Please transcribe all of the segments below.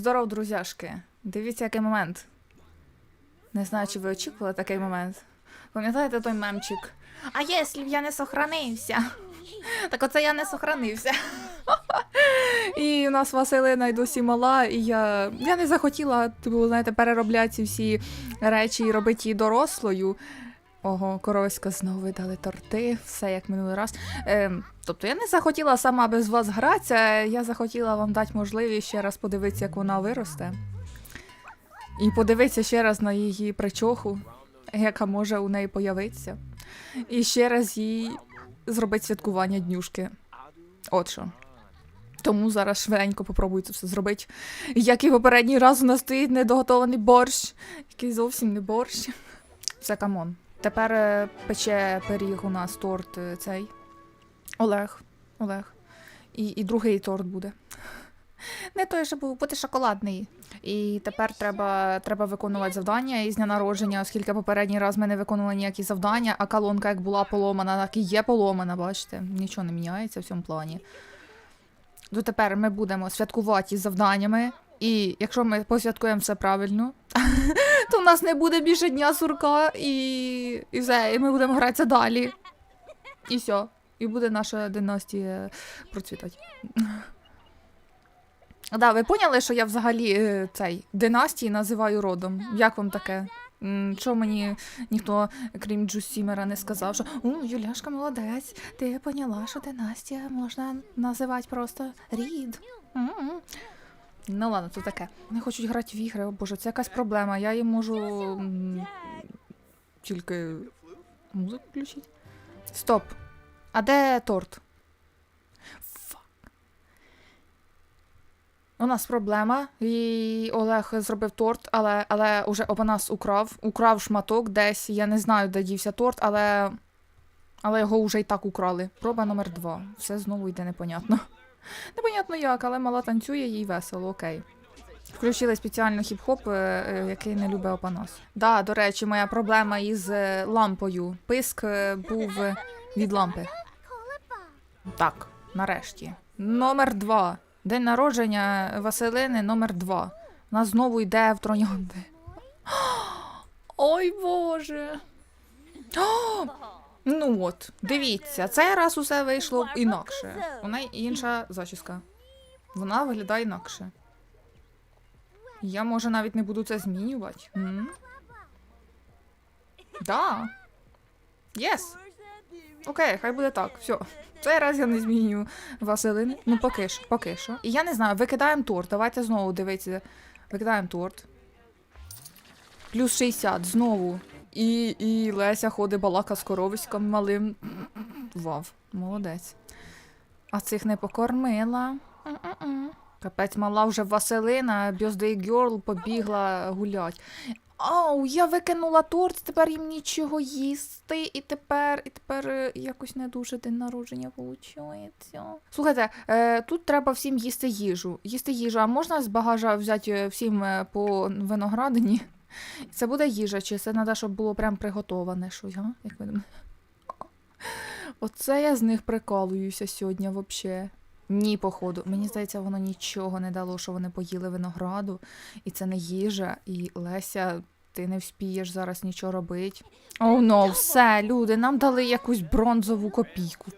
Здоров, друзяшки. Дивіться, який момент. Не знаю, чи ви очікували такий момент. Пам'ятаєте той мемчик? А якщо б я не сохранився? Так оце я не сохранився. І у нас Василина й досі мала, і я, я не захотіла, типу, знаєте, переробляти всі речі і робити її дорослою. Ого, коровська знову видали торти, все як минулий раз. Ем, тобто я не захотіла сама без вас гратися, я захотіла вам дати можливість ще раз подивитися, як вона виросте. І подивитися ще раз на її причоху, яка може у неї появитися. І ще раз їй зробити святкування днюшки. От що. Тому зараз швиденько попробую це все зробити. Як і попередній раз у нас стоїть недоготований борщ, який зовсім не борщ. Все камон. Тепер е, пече пиріг у нас торт е, цей. Олег. Олег. І, і другий торт буде. Не той, що був, буде шоколадний. І тепер треба, треба виконувати завдання із дня народження, оскільки попередній раз ми не виконували ніякі завдання, а колонка як була поломана, так і є поломана, бачите. Нічого не міняється в цьому плані. То тепер ми будемо святкувати із завданнями, і якщо ми посвяткуємо все правильно, то в нас не буде більше дня сурка, і, і все, і ми будемо гратися далі. І все. І буде наша династія процвітати. Да, ви поняли, що я взагалі е, цей династії називаю родом? Як вам таке? М, Що мені ніхто, крім Джусімера, не сказав, що у Юляшка молодець, ти поняла, що династія можна називати просто рід. М-м. Ну ладно, це таке. Не хочуть грати в ігри, о боже, це якась проблема. Я їм можу тільки музику включити. Стоп. А де торт? Фак. У нас проблема. І Олег зробив торт, але, але уже Опанас украв. Украв шматок десь. Я не знаю, де дівся торт, але. Але його вже й так украли. Проба номер два. Все знову йде непонятно. Непонятно як, але мала танцює, їй весело, окей. Включили спеціально хіп-хоп, е, е, який не любить Опанас. Да, до речі, моя проблема із е, лампою. Писк був від лампи. Так, нарешті. Номер два. День народження Василини номер два. Нас знову йде в троянди. Ой Боже. ну от, дивіться, цей раз усе вийшло інакше. У неї інша зачіска. Вона виглядає інакше. Я, може, навіть не буду це змінювати. М? Да. Єс. Окей, хай буде так. Все. Цей раз я не змінюю Василини. Ну, поки що, поки що. І я не знаю, викидаємо торт. Давайте знову дивитися. Викидаємо торт. Плюс 60, знову. І, і Леся ходить балака з коровиськом малим. Вав, молодець. А цих не покормила. Капець мала вже Василина, Birthday Girl побігла гулять. Ау, я викинула торт, тепер їм нічого їсти, і тепер, і тепер е, якось не дуже день народження виходить. Слухайте, е, тут треба всім їсти їжу. Їсти їжу, а можна з багажа взяти е, всім по виноградині? Це буде їжа, чи це треба, щоб було прям приготоване щось, га? Як ви думаєте? Оце я з них прикалуюся сьогодні взагалі. Ні, походу. Мені здається, воно нічого не дало, що вони поїли винограду, і це не їжа, і Леся, ти не вспієш зараз нічого робити. Оу, oh, no, все, люди, нам дали якусь бронзову копійку.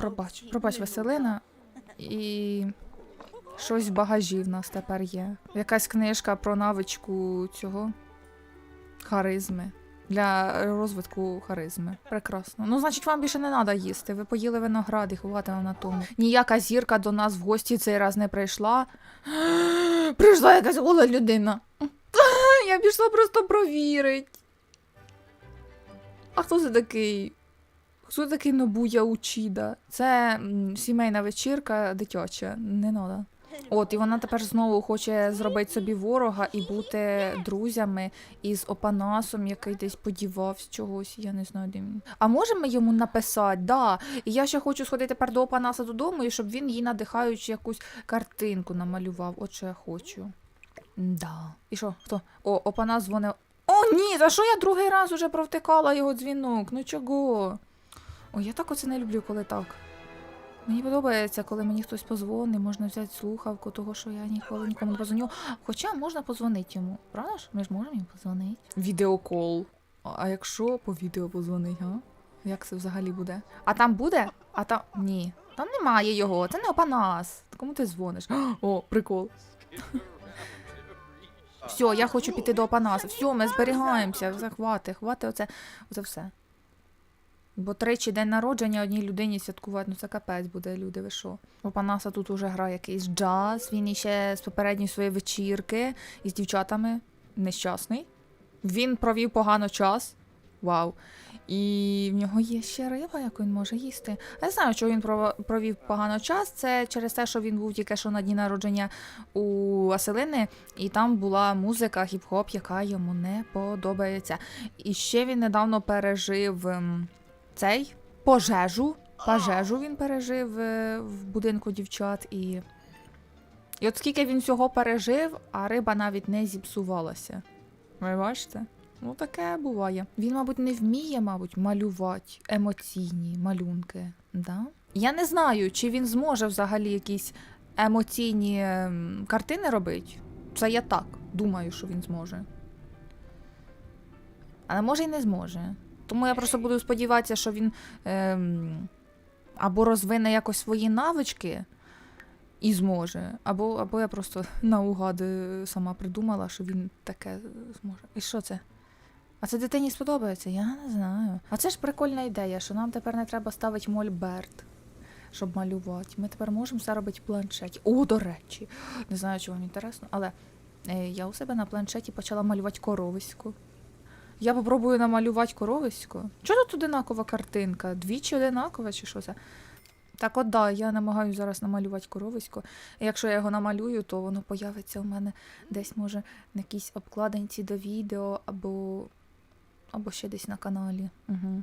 Пробач, пробач, Василина. І щось в багажі в нас тепер є. Якась книжка про навичку цього харизми. Для розвитку харизми. Прекрасно. Ну, значить, вам більше не треба їсти. Ви поїли виноград і ховатиме на тому. Ніяка зірка до нас в гості цей раз не прийшла. Прийшла якась гола людина. Я пішла просто провірити. А хто це такий? Хто такий Нобуя Учіда? Це сімейна вечірка дитяча, не надо. От, і вона тепер знову хоче зробити собі ворога і бути друзями із Опанасом, який десь подівався чогось, я не знаю, де він. А можемо йому написати? Да. І я ще хочу сходити тепер до Опанаса додому, і щоб він їй надихаючи якусь картинку намалював. От що я хочу. Да. І що? Хто? О, Опанас дзвонив. О, ні! За що я другий раз уже провтикала його дзвінок? Ну чого? Ой, я так оце не люблю, коли так. Мені подобається, коли мені хтось позвонить, можна взяти слухавку, того що я ніколи нікому не позвоню. Хоча можна позвонити йому. Правда ж? Ми ж можемо їм позвонити. Відеокол. А- якщо по відео позвонить, а? Як це взагалі буде? А там буде? А там. Ні. Там немає його. Це не опанас. Кому ти дзвониш? О, прикол. Все, я хочу піти до Опанаса. Все, ми зберігаємося. Все, хвати, хвати оце, оце все. Бо тричі день народження одній людині святкувати, ну це капець буде, люди, ви що? У Панаса тут уже грає якийсь джаз, він іще з попередньої своєї вечірки із дівчатами нещасний. Він провів погано час. Вау. І в нього є ще риба, яку він може їсти. Я не знаю, чого він провів погано час. Це через те, що він був тільки що на дні народження у Василини, і там була музика хіп-хоп, яка йому не подобається. І ще він недавно пережив ем, цей пожежу. Пожежу він пережив е, в будинку дівчат і. І от скільки він всього пережив, а риба навіть не зіпсувалася. Ви бачите? Ну, таке буває. Він, мабуть, не вміє, мабуть, малювати емоційні малюнки. Да? Я не знаю, чи він зможе взагалі якісь емоційні ем, картини робити. Це я так думаю, що він зможе. Але може і не зможе. Тому я просто буду сподіватися, що він ем, або розвине якось свої навички і зможе, або, або я просто наугад е, сама придумала, що він таке зможе. І що це? А це дитині сподобається? Я не знаю. А це ж прикольна ідея, що нам тепер не треба ставити мольберт, щоб малювати. Ми тепер можемо все робити в планшеті. О, до речі, не знаю, чи вам інтересно, але е, я у себе на планшеті почала малювати коровисько. Я попробую намалювати коровисько. Чого тут одинакова картинка? Двічі одинакова чи що це? Так от да, я намагаюся зараз намалювати коровисько. Якщо я його намалюю, то воно появиться у мене десь, може, на якійсь обкладинці до відео або, або ще десь на каналі. Угу.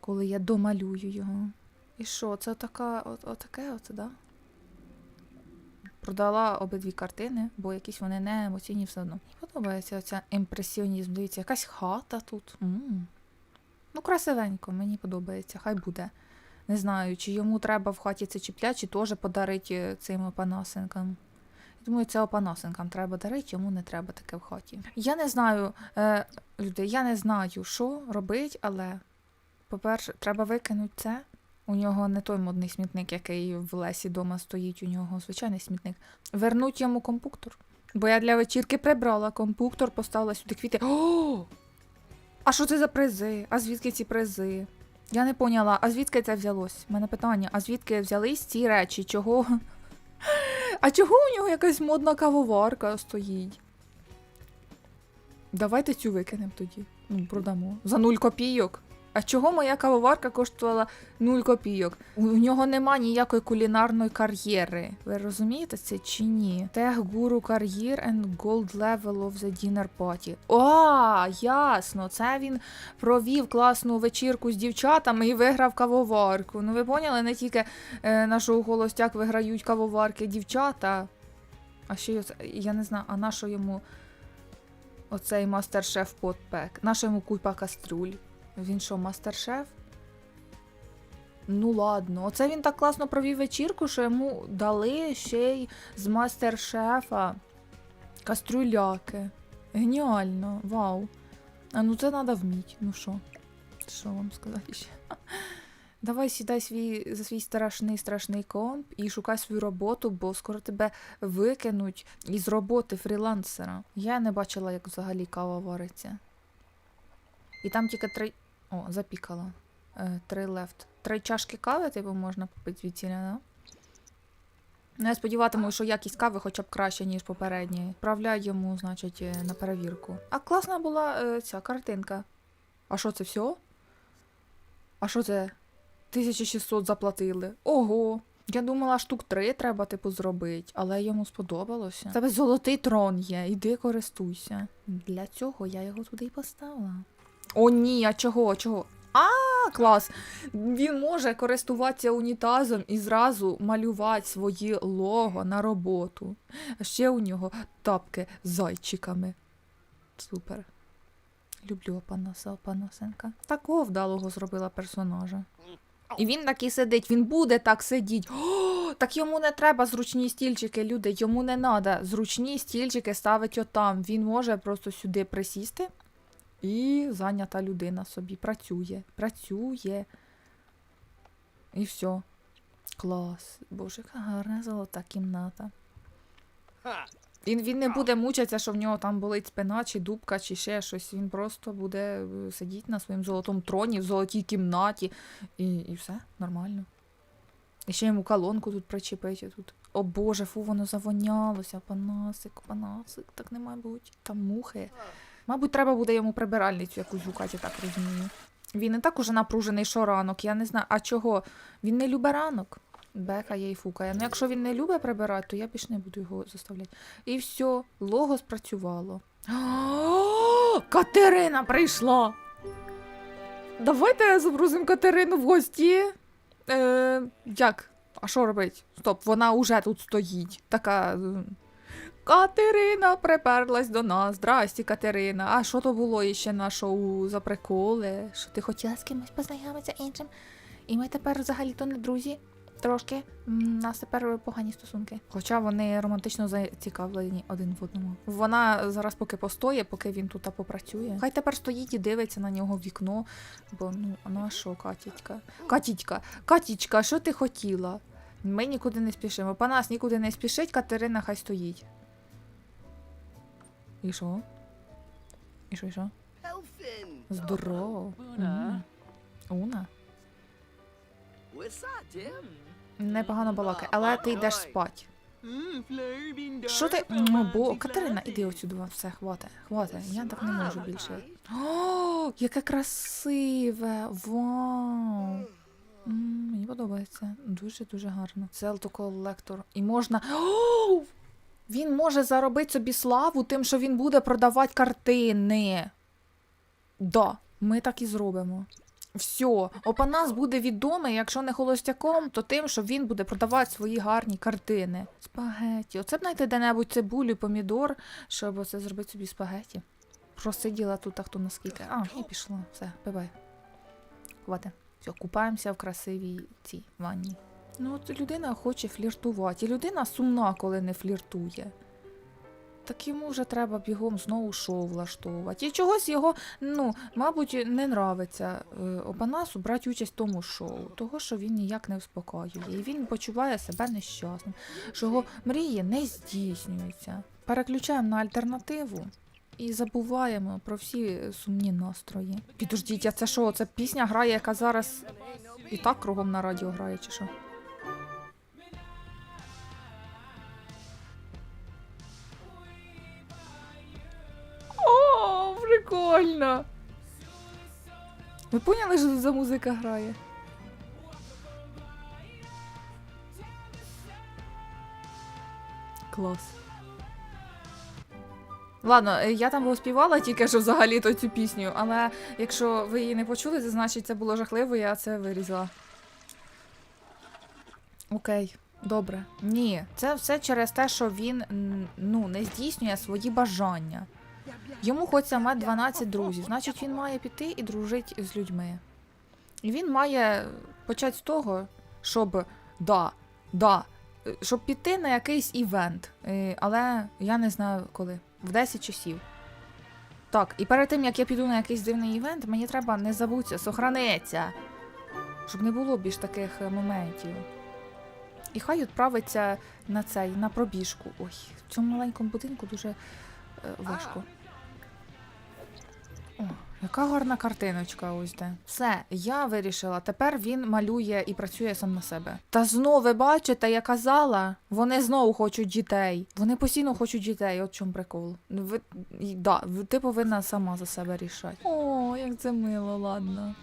Коли я домалюю його. І що, це така, от, отаке, оце, да? Продала обидві картини, бо якісь вони не емоційні все одно. Подобається оця імпресіонізм. Дивіться, якась хата тут. м Ну, красивенько, мені подобається, хай буде. Не знаю, чи йому треба в хаті це чіпля, чи теж подарити цим опанасенкам. Думаю, це опанасенкам треба дарити, йому не треба таке в хаті. Я не знаю, е, люди, я не знаю, що робити, але, по-перше, треба викинути це. У нього не той модний смітник, який в лесі дома стоїть, у нього звичайний смітник. Вернуть йому компуктор. Бо я для вечірки прибрала компуктор, поставила сюди квіти. О! А що це за призи? А звідки ці призи? Я не поняла, а звідки це взялось? У мене питання, а звідки взялись ці речі? Чого? А чого у нього якась модна кавоварка стоїть? Давайте цю викинемо тоді. Ну, продамо. За нуль копійок. А чого моя кавоварка коштувала 0 копійок? У нього нема ніякої кулінарної кар'єри. Ви розумієте це чи ні? Тех гуру кар'єр and gold level of the dinner party. О, ясно. Це він провів класну вечірку з дівчатами і виграв кавоварку. Ну ви поняли, не тільки е, на шоу виграють кавоварки дівчата. А ще й я не знаю, а на що йому оцей мастер-шеф подпек? На що йому купа кастрюль? Він що, мастер-шеф? Ну ладно, оце він так класно провів вечірку, що йому дали ще й з мастер-шефа кастрюляки. Геніально, вау. А ну це треба вміти. Ну що? Що вам сказати ще? Давай сідай свій, за свій страшний страшний комп і шукай свою роботу, бо скоро тебе викинуть із роботи фрілансера. Я не бачила, як взагалі кава вариться. І там тільки три. О, запікала. Е, три лефт. Три чашки кави, типу, можна попити звідсіля, да? Ну, я сподіватиму, що якість кави хоча б краще, ніж попередньої. Відправляю йому, значить, е, на перевірку. А класна була е, ця картинка. А що це все? А що це? 1600 заплатили. Ого! Я думала, штук три треба, типу, зробити, але йому сподобалося. В Тебе золотий трон є, іди користуйся. Для цього я його туди й поставила. О, ні, а чого? Чого? А, клас! Він може користуватися унітазом і зразу малювати свої лого на роботу. Ще у нього тапки з зайчиками. Супер. Люблю Опанаса Опанасенка. Такого вдалого зробила персонажа. І він так і сидить, він буде так сидіти. О, так йому не треба зручні стільчики, люди. Йому не треба зручні стільчики ставити отам. Він може просто сюди присісти. І зайнята людина собі працює, працює. І все. Клас. Боже, яка гарна золота кімната. Він, він не буде мучитися, що в нього там болить спина, чи дубка, чи ще щось. Він просто буде е, сидіти на своєму золотому троні, в золотій кімнаті, і, і все нормально. І ще йому колонку тут причепити. Тут. О Боже, фу, воно завонялося. Панасик, панасик, так не має бути. Там мухи. Мабуть, треба буде йому прибиральницю якусь гукати, так розумію. Він і так уже напружений, що ранок. Я не знаю, а чого? Він не любить ранок. Бекає і фукає. Ну, якщо він не любить прибирати, то я більше не буду його заставляти. І все, лого спрацювало. Катерина прийшла! Давайте загрузимо Катерину в гості. Е, як? А що робить? Стоп, вона уже тут стоїть. Така. Катерина приперлась до нас. Здрасті, Катерина. А що то було іще на шоу за приколи? Що ти хотіла з кимось познайомитися іншим? І ми тепер взагалі-то не друзі. Трошки. У нас тепер погані стосунки. Хоча вони романтично зацікавлені один в одному. Вона зараз поки постоє, поки він тут попрацює. Хай тепер стоїть і дивиться на нього вікно. Бо ну, а що, Катічка? Катічка, Катічка, що ти хотіла? Ми нікуди не спішимо. По нас нікуди не спішить, Катерина хай стоїть. І що? І що, і що? Здорово. Уна. Уна. Непогано балакає, але ти йдеш спать. Що ти. Ну, бо Катерина, іди отсюди, все, хвате, хвате. Я так не можу більше. О, яке красиве! Вау! Мені подобається. Дуже дуже гарно. Селто колектор. І можна. О! Він може заробити собі славу тим, що він буде продавати картини. Да, ми так і зробимо. Все, Опанас буде відомий, якщо не холостяком, то тим, що він буде продавати свої гарні картини. Спагеті. Оце б знайти де-небудь цибулю, помідор, щоб оце зробити собі спагеті. Просиділа тут, а хто наскільки. А, і пішла. Все, бай-бай. Хвати. Все, купаємося в красивій цій ванні. Ну, от людина хоче фліртувати. І людина сумна, коли не фліртує. Так йому вже треба бігом знову шоу влаштовувати. І чогось його, ну, мабуть, не нравиться е, Опанасу брати участь в тому шоу, того, що він ніяк не вспокоює. І він почуває себе нещасним, що його мрії не здійснюються. Переключаємо на альтернативу і забуваємо про всі сумні настрої. Підождіть, а це що? Це пісня грає, яка зараз і так кругом на радіо грає, чи що? Прикольно. Ви поняли, що тут за музика грає? Клас. Ладно, е, я там співала тільки що взагалі-то цю пісню, але якщо ви її не почули, це значить це було жахливо, я це вирізала. Окей, добре. Ні, це все через те, що він ну, не здійснює свої бажання. Йому хочеться мати 12 друзів, значить він має піти і дружити з людьми. І він має почати з того, щоб да, да, е, щоб піти на якийсь івент. Е, Але я не знаю коли. В 10 часів. Так, і перед тим як я піду на якийсь дивний івент, мені треба не забутися, сохраниться. Щоб не було більш таких е, моментів. І хай відправиться на цей, на пробіжку. Ой, в цьому маленькому будинку дуже важко. О, яка гарна картиночка ось де. Все, я вирішила. Тепер він малює і працює сам на себе. Та знову ви бачите, я казала, вони знову хочуть дітей. Вони постійно хочуть дітей, от чому прикол. Ви, да, ти повинна сама за себе рішати. О, як це мило, ладно.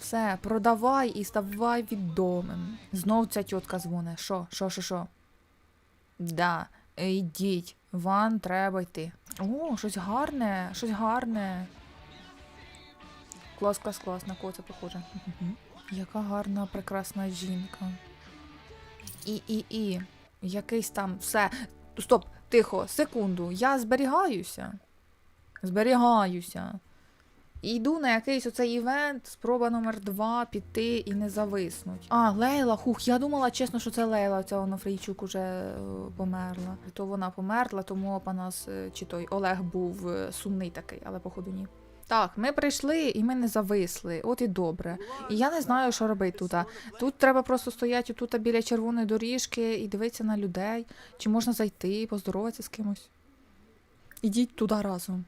Все, продавай і ставай відомим. Знов ця тітка дзвоне. Що, що, що, що? Да, йдіть, вам треба йти. О, щось гарне, щось гарне. Клас, клас, клас, на кого це похоже. Яка гарна, прекрасна жінка. І, і, і. Якийсь там все. Стоп, тихо, секунду. Я зберігаюся. Зберігаюся. І йду на якийсь оцей івент, спроба номер два піти і не зависнуть. А, Лейла, хух, я думала чесно, що це Лейла, ця Онофрійчук уже е, померла. То вона померла, тому Опанас, е, чи той Олег був е, сумний такий, але походу ні. Так, ми прийшли і ми не зависли. От і добре. І я не знаю, що робити тут. Тут треба просто стояти тут біля червоної доріжки і дивитися на людей. Чи можна зайти, поздороватися з кимось. Ідіть туди разом.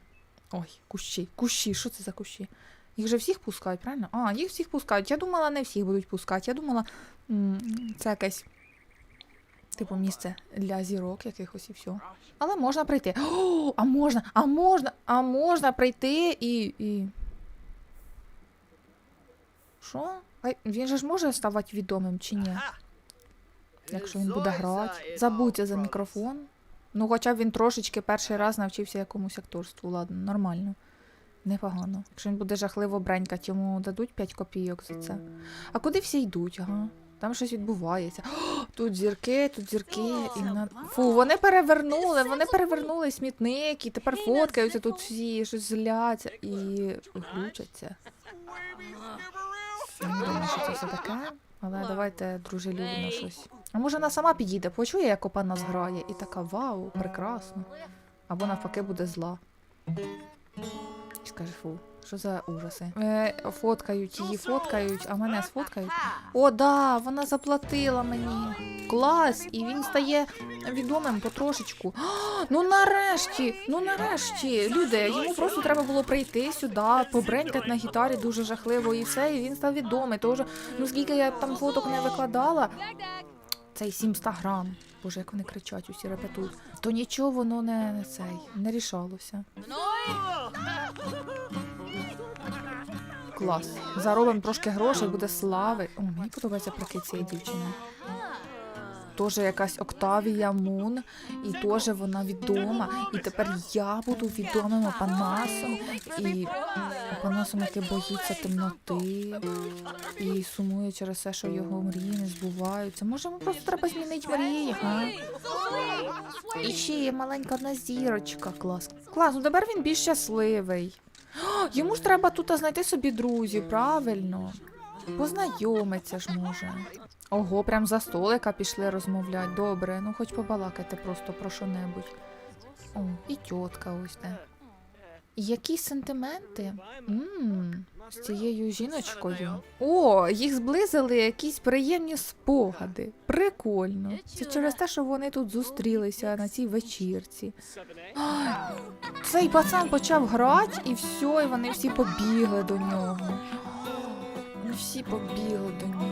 Ой, кущі, кущі, що це за кущі? Їх же всіх пускають, правильно? А, їх всіх пускають. Я думала, не всіх будуть пускати. Я думала, це якесь, типу, місце для зірок якихось і все. Але можна прийти. О, а можна, а можна, а можна прийти і. і... Що? А він же ж може ставати відомим чи ні? Якщо він буде грати. Забудьте за мікрофон. Ну, хоча б він трошечки перший раз навчився якомусь акторству. Ладно, нормально. Непогано. Якщо він буде жахливо бренькати, йому дадуть 5 копійок за це. А куди всі йдуть, ага? Там щось відбувається. О, тут зірки, тут зірки. І на... Фу, вони перевернули, вони перевернули смітник, і тепер фоткаються тут всі, щось зляться і глючаться. Не думаю, що це все таке, але давайте дружелюбно щось. А може вона сама підійде, почує, як опа нас грає, і така вау, прекрасно. Або навпаки буде зла. І скаже, фу, що за ужаси. Е, фоткають її, фоткають, а мене сфоткають. О, да, вона заплатила мені. Клас! І він стає відомим потрошечку. А, ну нарешті! Ну нарешті! Люди, йому просто треба було прийти сюди, побренькати на гітарі дуже жахливо і все, і він став відомий. Тож, ну скільки я там фоток не викладала, цей 700 грам. Боже, як вони кричать, усі репетують. То нічого воно не, не цей, не рішалося. Клас. Заробимо трошки грошей, буде слави. О, мені подобається прикид цієї дівчини. Теж якась Октавія Мун, і теж вона відома. І тепер я буду відомим Опанасом. І Опанасом, який боїться темноти і сумує через те, що його мрії не збуваються. Може, йому просто треба змінити мрії, га? І ще є маленька одна зірочка. Клас. Клас, ну тепер він більш щасливий. Йому ж треба тут знайти собі друзів, правильно. Познайомиться ж може. Ого, прям за столика пішли розмовляти. Добре, ну хоч побалакайте просто про що-небудь. О, і тітка ось де. Які сентименти? Мм, з цією жіночкою. О, їх зблизили якісь приємні спогади. Прикольно. Це через те, що вони тут зустрілися на цій вечірці. А, Цей пацан почав грати, і все, і вони всі побігли до нього. Вони всі побігли до нього.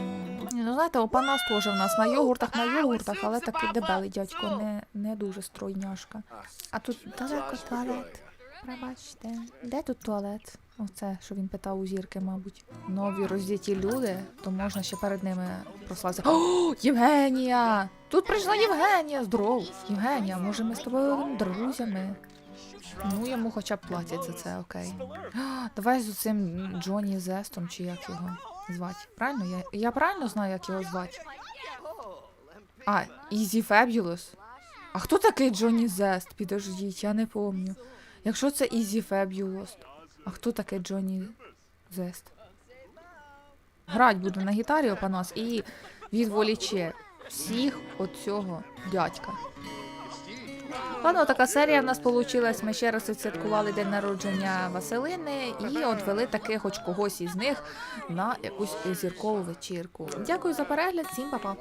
Ну, знаєте, опанас теж в нас на йогуртах, на йогуртах, але такий дебелий дядько, не, не дуже стройняшка. А тут далеко туалет. Пробачте. Де тут туалет? Оце, що він питав у зірки, мабуть. Нові роздіті люди, то можна ще перед ними прослатися. О, Євгенія! Тут прийшла Євгенія! Здоров! Євгенія, може ми з тобою друзями? Ну, йому хоча б платять за це, окей. Давай з цим Джоні Зестом, чи як його звати. Правильно? Я, я правильно знаю, як його звати? А, Easy Fabulous. А хто такий Джонні Зест? Підождіть, я не помню. Якщо це Easy Fabulous, а хто такий Джонні Зест? Грать буду на гітарі опанас і відволіче всіх от цього дядька. Ладно, така серія в нас вийшла. Ми ще раз відсвяткували день народження Василини і отвели таки хоч когось із них на якусь зіркову вечірку. Дякую за перегляд, всім па-па.